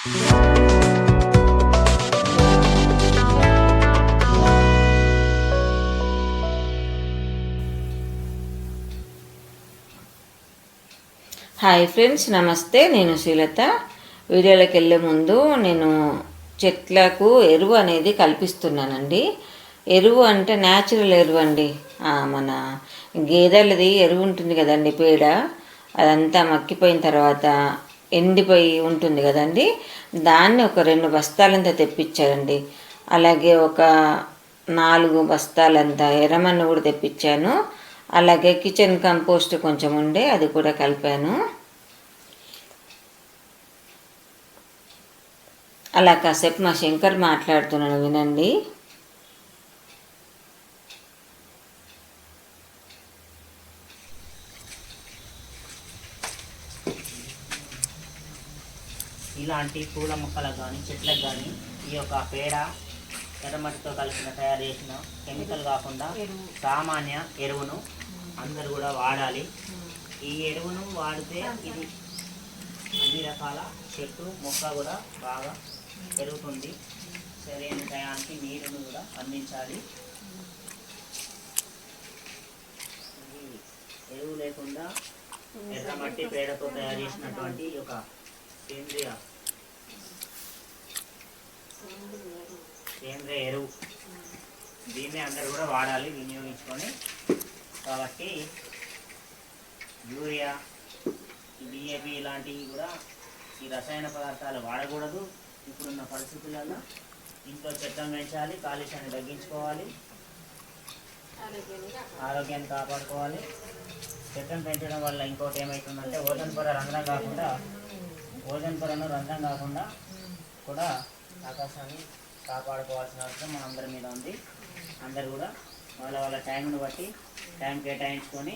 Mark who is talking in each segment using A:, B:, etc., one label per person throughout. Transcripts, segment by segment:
A: Hi friends నమస్తే. నేను శ్రీలత. వీడియోలోకి వెళ్ళే ముందు నేను చెట్లకు ఎరువు అనేది కల్పిస్తున్నానండి. ఎరువు అంటే న్యాచురల్ ఎరువు అండి. మన గేదెలది ఎరువు ఉంటుంది కదండి పేడ. అదంతా మక్కిపోయిన తర్వాత ఎండిపోయి ఉంటుంది కదండి. దాన్ని ఒక రెండు బస్తాలంతా తెప్పించారండి. అలాగే ఒక నాలుగు బస్తాలంతా ఎర్రమన్ను కూడా తెప్పించాను. అలాగే కిచెన్ కంపోస్ట్ కొంచెం ఉండే అది కూడా కలిపాను. అలా కాసేపు మా శంకర్ మాట్లాడుతున్నాను వినండి.
B: ఇలాంటి పూల మొక్కలకు కానీ చెట్లకు కానీ ఈ యొక్క పేడ ఎర్రమట్టితో కలిసిన తయారు చేసిన కెమికల్ కాకుండా సామాన్య ఎరువును అందరూ కూడా వాడాలి. ఈ ఎరువును వాడితే ఇది అన్ని రకాల చెట్టు మొక్క కూడా బాగా పెరుగుతుంది. సరైన టయానికి నీరును కూడా అందించాలి. ఎరువు లేకుండా ఎర్రమట్టి పేడతో తయారు చేసినటువంటి యొక్క సేంద్రియ సేంద్రియ ఎరువు. దీన్ని అందరు కూడా వాడాలి వినియోగించుకొని. కాబట్టి యూరియా డిఏపి ఇలాంటివి కూడా ఈ రసాయన పదార్థాలు వాడకూడదు. ఇప్పుడున్న పరిస్థితులలో ఇంట్లో చెట్లను పెంచాలి కాలుష్యాన్ని తగ్గించుకోవాలి. ఆరోగ్యాన్ని కాపాడుకోవాలి. చెట్లను పెంచడం వల్ల ఇంకోటి ఏమవుతుందంటే ఓజన్ పొర రంధ్రం కాకుండా ఓజన్ పొరను రంధ్రం కాకుండా కూడా ఆకాశాన్ని కాపాడుకోవాల్సిన అవసరం మనందరి మీద ఉంది. అందరు కూడా వాళ్ళ వాళ్ళ టైంను బట్టి టైం కేటాయించుకొని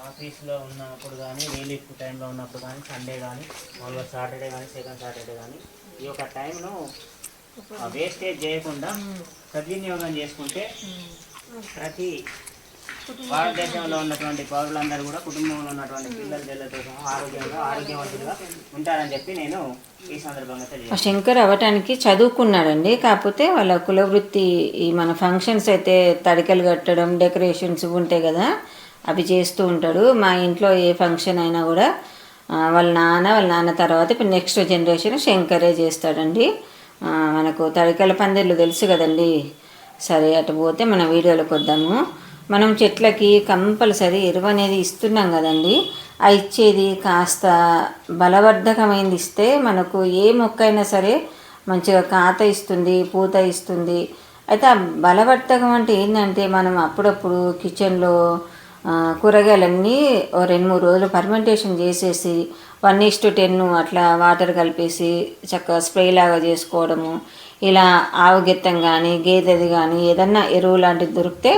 B: ఆఫీస్లో ఉన్నప్పుడు కానీ రిలీఫ్ టైంలో ఉన్నప్పుడు కానీ సండే కానీ మామూలుగా సాటర్డే కానీ సెకండ్ సాటర్డే కానీ ఈ యొక్క టైంను వేస్టేజ్ చేయకుండా సద్వినియోగం చేసుకుంటే ప్రతి భారతదేశంలో ఉన్నటువంటి పౌరులందరూ కూడా కుటుంబంలో ఉన్నటువంటి పిల్లల పిల్లలతో సహా ఆరోగ్యంగా ఆరోగ్యవంతులుగా ఉంటారని చెప్పి నేను ఈ సందర్భంగా
A: శంకర్ అవ్వటానికి చదువుకున్నాడండి. కాకపోతే వాళ్ళ కులవృత్తి ఈ మన ఫంక్షన్స్ అయితే తడికలు కట్టడం డెకరేషన్స్ ఉంటాయి కదా అవి చేస్తూ ఉంటాడు. మా ఇంట్లో ఏ ఫంక్షన్ అయినా కూడా వాళ్ళ నాన్న వాళ్ళ నాన్న తర్వాత ఇప్పుడు నెక్స్ట్ జనరేషన్ శంకరే చేస్తాడండి. మనకు తడికల పందిర్లు తెలుసు కదండి. సరే అటు పోతే మన వీడియోలోకి వద్దాము. మనం చెట్లకి కంపల్సరీ ఎరువు అనేది ఇస్తున్నాం కదండి. ఆ ఇచ్చేది కాస్త బలవర్ధకమైంది ఇస్తే మనకు ఏ మొక్క అయినా సరే మంచిగా కాత ఇస్తుంది పూత ఇస్తుంది. అయితే ఆ బలవర్ధకం అంటే ఏంటంటే మనం అప్పుడప్పుడు కిచెన్లో కూరగాయలన్నీ ఓ రెండు మూడు రోజులు ఫర్మెంటేషన్ చేసేసి వన్ ఈస్ టు టెన్ అట్లా వాటర్ కలిపేసి చక్కగా స్ప్రే లాగా చేసుకోవడము. ఇలా ఆవు గెత్తం కానీ గేదెది కానీ ఏదన్నా ఎరువు లాంటిది దొరికితే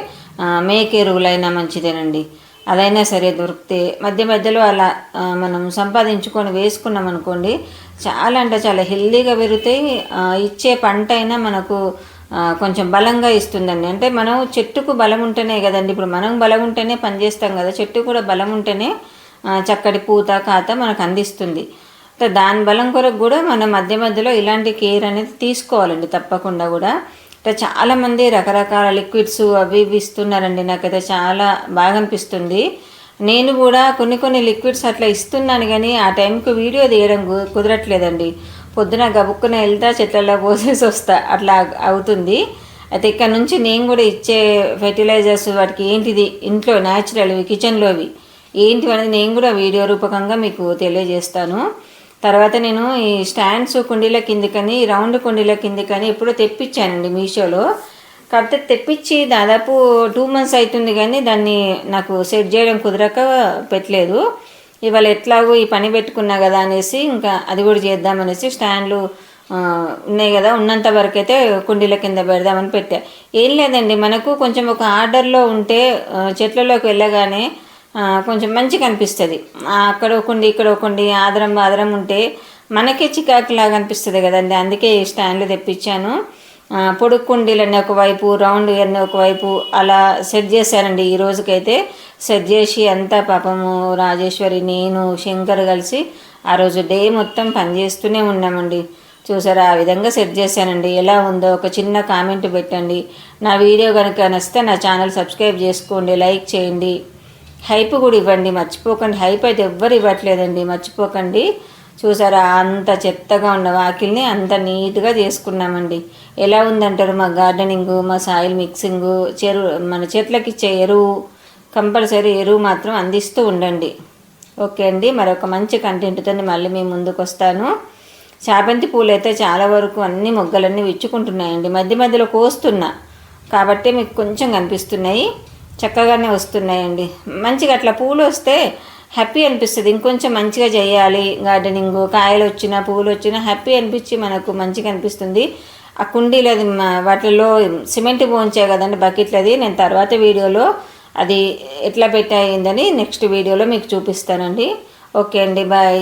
A: మేక ఎరువులైనా మంచిదేనండి. అదైనా సరే దొరికితే మధ్య మధ్యలో అలా మనం సంపాదించుకొని వేసుకున్నాం అనుకోండి చాలా అంటే చాలా హెల్దీగా పెరుగుతాయి ఇచ్చే పంట అయినా మనకు కొంచెం బలంగా ఇస్తుందండి. అంటే మనం చెట్టుకు బలం ఉంటేనే కదండి ఇప్పుడు మనం బలం ఉంటేనే పనిచేస్తాం కదా చెట్టు కూడా బలం ఉంటేనే చక్కటి పూత కాత మనకు అందిస్తుంది. సో దాని బలం కొరకు కూడా మనం మధ్య మధ్యలో ఇలాంటి కేర్ అనేది తీసుకోవాలండి తప్పకుండా కూడా. అంటే చాలామంది రకరకాల లిక్విడ్స్ అవి ఇవి ఇస్తున్నారండి నాకైతే చాలా బాగా అనిపిస్తుంది. నేను కూడా కొన్ని కొన్ని లిక్విడ్స్ అట్లా ఇస్తున్నాను కానీ ఆ టైంకి వీడియో తీయడం కు- కుదరట్లేదండి. పొద్దున గబుక్కున వెళ్తా చెట్లలో పోసేసి వస్తా అట్లా అవుతుంది. అయితే ఇక్కడ నుంచి నేను కూడా ఇచ్చే ఫెర్టిలైజర్స్ వాటికి ఏంటిది ఇంట్లో న్యాచురల్వి కిచెన్లోవి ఏంటివి అనేది నేను కూడా వీడియో రూపకంగా మీకు తెలియజేస్తాను. తర్వాత నేను ఈ స్టాండ్స్ కుండీల కిందికని రౌండ్ కుండీల కిందికని ఎప్పుడో తెప్పించానండి మీషోలో. కాకపోతే తెప్పించి దాదాపు టూ మంత్స్ అవుతుంది కానీ దాన్ని నాకు సెట్ చేయడం కుదరక పెట్టలేదు. ఇవాళ ఎట్లాగో ఈ పని పెట్టుకున్నా కదా అనేసి ఇంకా అది కూడా చేద్దామనేసి స్టాండ్లు ఉన్నాయి కదా ఉన్నంత వరకు అయితే కుండీల కింద పెడదామని పెట్టా. ఏం లేదండి మనకు కొంచెం ఒక ఆర్డర్లో ఉంటే చెట్లలోకి వెళ్ళగానే కొంచెం మంచిగా అనిపిస్తుంది. అక్కడ ఒకండి ఇక్కడ ఒకండి ఆదరం ఆదరం ఉంటే మనకే చికాకులాగా అనిపిస్తుంది కదండి. అందుకే ఈ స్టాండ్లు తెప్పించాను. పొడుక్కుండీలన్నీ పొడుగు కుండీలన్నీ ఒకవైపు రౌండ్ అన్నీ ఒకవైపు అలా సెట్ చేశానండి. ఈ రోజుకైతే సెట్ చేసి అంతా పాపము రాజేశ్వరి నేను శంకర్ కలిసి ఆ రోజు డే మొత్తం పని చేస్తూనే ఉన్నామండి. చూసారా ఆ విధంగా సెట్ చేశానండి. ఎలా ఉందో ఒక చిన్న కామెంట్ పెట్టండి. నా వీడియో కనుక నచ్చితే నా ఛానల్ సబ్స్క్రైబ్ చేసుకోండి లైక్ చేయండి. హైప్ కూడా ఇవ్వండి మర్చిపోకండి. హైప్ అయితే ఎవ్వరు ఇవ్వట్లేదండి. మర్చిపోకండి. చూసారా అంత చెత్తగా ఉన్న వాకిల్ని అంత నీట్గా చేసుకున్నామండి. ఎలా ఉందంటారు మా గార్డెనింగ్ మా సాయిల్ మిక్సింగ్? చెరువు మన చెట్లకి ఇచ్చే ఎరువు కంపల్సరీ ఎరువు మాత్రం అందిస్తూ ఉండండి. ఓకే అండి. మరొక మంచి కంటెంట్తో మళ్ళీ మీ ముందుకు వస్తాను చామంతి పూలు అయితే చాలా వరకు అన్ని మొగ్గలన్నీ విచ్చుకుంటున్నాయండి. మధ్య మధ్యలో కోస్తున్నా. కాబట్టి మీకు కొంచెం కనిపిస్తున్నాయి. చక్కగానే వస్తున్నాయండి. మంచిగా అట్లా పూలు వస్తే హ్యాపీ అనిపిస్తుంది. ఇంకొంచెం మంచిగా చేయాలి. గార్డెనింగ్ కాయలు వచ్చినా పూలు వచ్చినా హ్యాపీ అనిపించి మనకు మంచిగా అనిపిస్తుంది. ఆ కుండీలు అది వాటిలో సిమెంట్ పోంచే కదండి బకెట్లది నేను తర్వాత వీడియోలో అది ఎట్లా పెట్టయిందని నెక్స్ట్ వీడియోలో మీకు చూపిస్తానండి. ఓకే అండి బాయ్